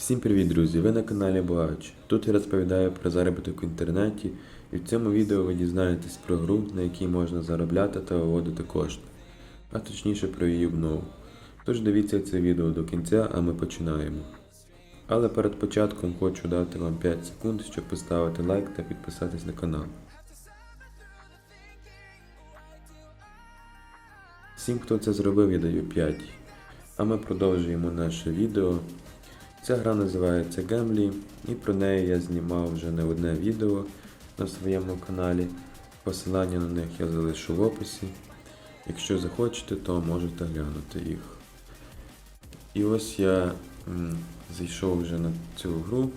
Всім привіт, друзі! Ви на каналі Багач. Тут я розповідаю про заробіток в інтернеті, і в цьому відео ви дізнаєтесь про гру, на якій можна заробляти та виводити кошти, а точніше про її обнову. Тож дивіться це відео до кінця, а ми починаємо. Але перед початком хочу дати вам 5 секунд, щоб поставити лайк та підписатись на канал. Всім, хто це зробив, я даю 5. А ми продовжуємо наше відео. Ця гра називається Гемлі, і про неї я знімав вже не одне відео на своєму каналі. Посилання на них я залишу в описі. Якщо захочете, то можете глянути їх. І ось я м, зайшов вже на цю гру,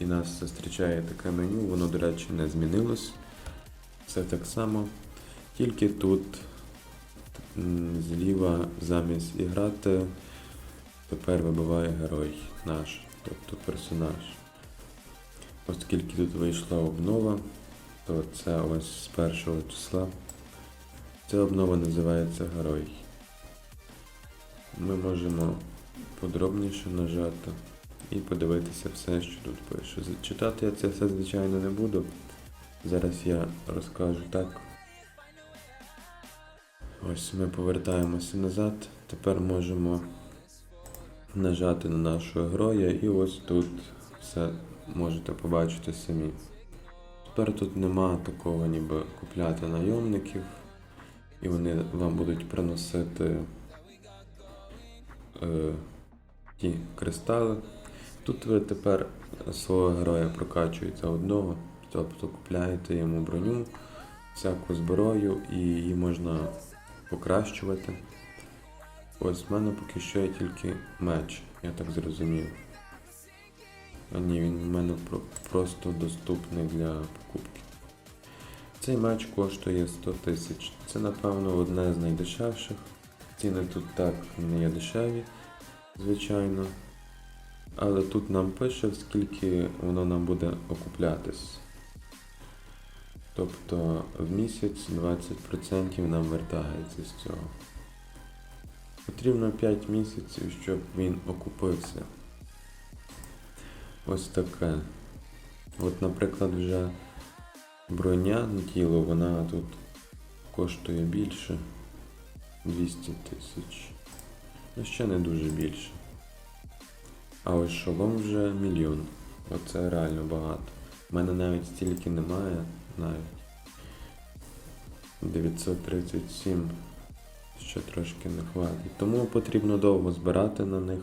і нас зустрічає таке меню, воно, до речі, не змінилось. Все так само. Тільки тут м, зліва замість іграти тепер вибиває герой наш, тобто персонаж. Оскільки тут вийшла обнова, то це ось з першого числа. Ця обнова називається Герой. Ми можемо подробніше нажати і подивитися все, що тут пише. Читати я це все, звичайно, не буду. Зараз я розкажу так. Ось ми повертаємося назад. Тепер можемо нажати на нашого героя, і ось тут все можете побачити самі. Тепер тут нема такого ніби купляти найомників, і вони вам будуть приносити е, ті кристали. Тут ви тепер свого героя прокачуєте одного, тобто купляєте йому броню, всяку зброю і її можна покращувати. Ось в мене поки що є тільки меч, я так зрозумів. А ні, він в мене про- просто доступний для покупки. Цей меч коштує 100 тисяч. Це, напевно, одне з найдешевших. Ціни тут так не є дешеві, звичайно. Але тут нам пише, скільки воно нам буде окуплятись. Тобто в місяць 20% нам вертається з цього. Потрібно 5 місяців, щоб він окупився. Ось таке. От, наприклад, вже броня на тіло, вона тут коштує більше 200 тисяч. Ну ще не дуже більше. А ось шолом вже мільйон. Оце реально багато. У мене навіть стільки немає, навіть. 937 ще трошки не хватить. Тому потрібно довго збирати на них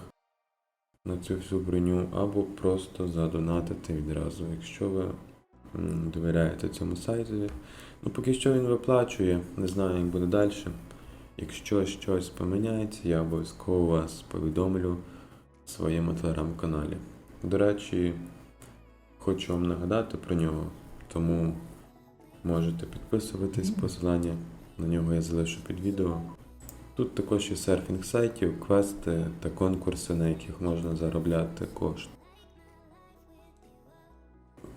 на цю всю броню, або просто задонатити відразу, якщо ви довіряєте цьому сайтові. Ну, поки що він виплачує, не знаю, як буде далі. Якщо щось поміняється, я обов'язково вас повідомлю в своєму телеграм-каналі. До речі, хочу вам нагадати про нього, тому можете підписуватись, посилання на нього я залишу під відео. Тут також є серфінг сайтів, квести та конкурси, на яких можна заробляти кошти.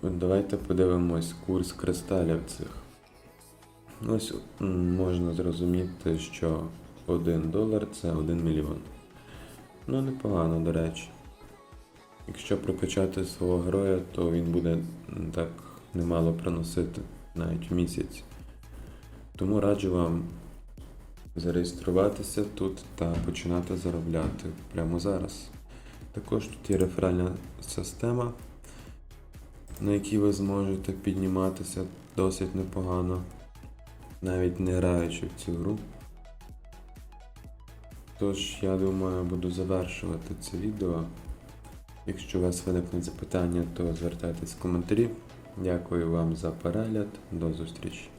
Давайте подивимось курс кристалів цих. Ось можна зрозуміти, що 1 долар це 1 мільйон. Ну, непогано, до речі. Якщо прокачати свого героя, то він буде так немало приносити навіть в місяць. Тому раджу вам зареєструватися тут та починати заробляти прямо зараз. Також тут є реферальна система, на якій ви зможете підніматися досить непогано, навіть не граючи в цю гру. Тож, я думаю, буду завершувати це відео. Якщо у вас виникнуть запитання, то звертайтесь в коментарі. Дякую вам за перегляд. До зустрічі!